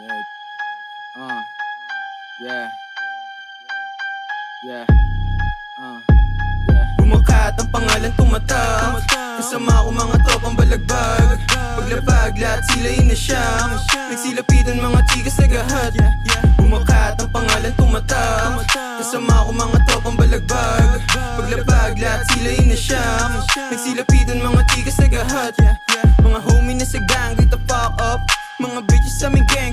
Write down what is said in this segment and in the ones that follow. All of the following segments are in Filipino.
Dead. Uh. Yeah. Yeah. Uh. Yeah. Bumukat ang pangalan tumatak Kasama ko mga tropang balagbag. Paglabag lahat sila inasyang Nagsilapitan mga tigas nagahat Bumukat ang pangalan tumatak Kasama ko mga tropang balagbag. Paglabag lahat sila inasyang Nagsilapitan mga tigas nagahat Mga homie na sa gang dito fuck up. Mga bitches sa aming gang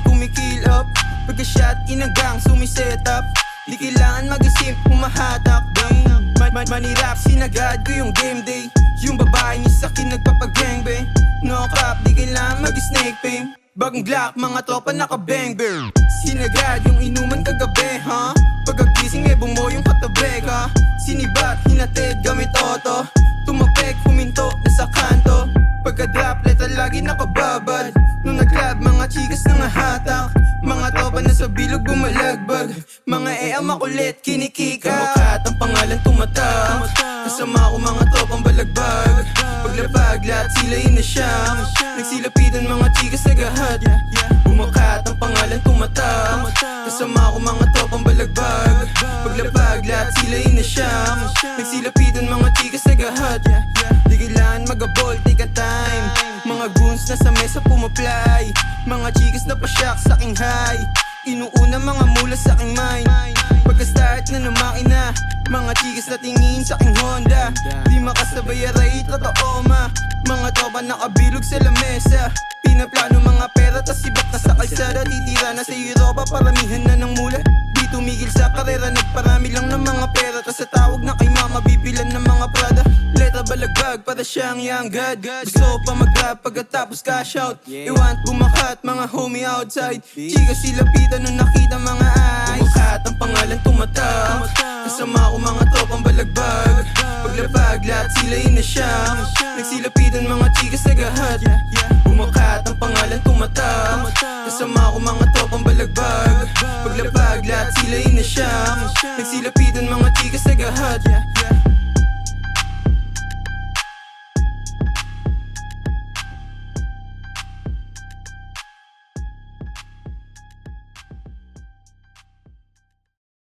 kumikil up. Pagka-shot, inagang, sumiset up. Di kailangan mag-isip, humahatak Damn, man, man, manirap, sinagad ko yung game day. Yung babae ni Saki nagpapagangbang No cap, di kailangan mag-snake fame Bagong Glock, mga tropa naka-bang bang. Sinagad yung inuman kagabi, ha? Pagkagising eh bumo yung katabi, ha? Sinibat, hinatid, gamit auto. Tumapek, huminto, nasa kanto. Pagka-drop, letter lagi nakababad. Nung nag-club, mga chikas nangahatak Mga ea makulit, kinikika. Kamakat ang pangalan tumatak Kasama ko mga tropang balagbag. Paglapag, lahat sila inasyang Nagsilapitan mga chikas sa gahat. Bumakat ang pangalan tumatak Kasama ko mga tropang balagbag. Paglapag, lahat sila inasyang Nagsilapitan mga chikas sa gahat. Di kailangan mag-abol, take a time. Mga goons na sa mesa pumaplay Mga chikas na pasyak sa aking high Inuuna mga mula sa aking mind. Pagka-start na ng makina Mga chikas na tingin sa aking Honda. Di makasabay aray, totoo ma. Mga tropa nakabilog sa lamesa. Pinaplano mga pera tas ibak na sa kalsada. Titira na sa Europa, paramihan na ng mula. Di tumigil sa karera, nagparami lang ng mga pera. Tas sa tawag na kay mama, bibilan ng mga prada balagbag, para siyang young god. Gusto pa mag-rap pagkatapos cash out. Iwan bumakat, mga homie outside. Chika silapitan nung nakita mga eyes. Bumakat ang pangalan tumatak. Kasama ko mga tropang balagbag Paglapag, lahat sila inasyang Nagsilapitan mga chika sa gahat. Bumakat ang pangalan tumatak. Kasama ko mga tropang balagbag Paglapag, lahat sila inasyang Nagsilapitan mga chika sa gahat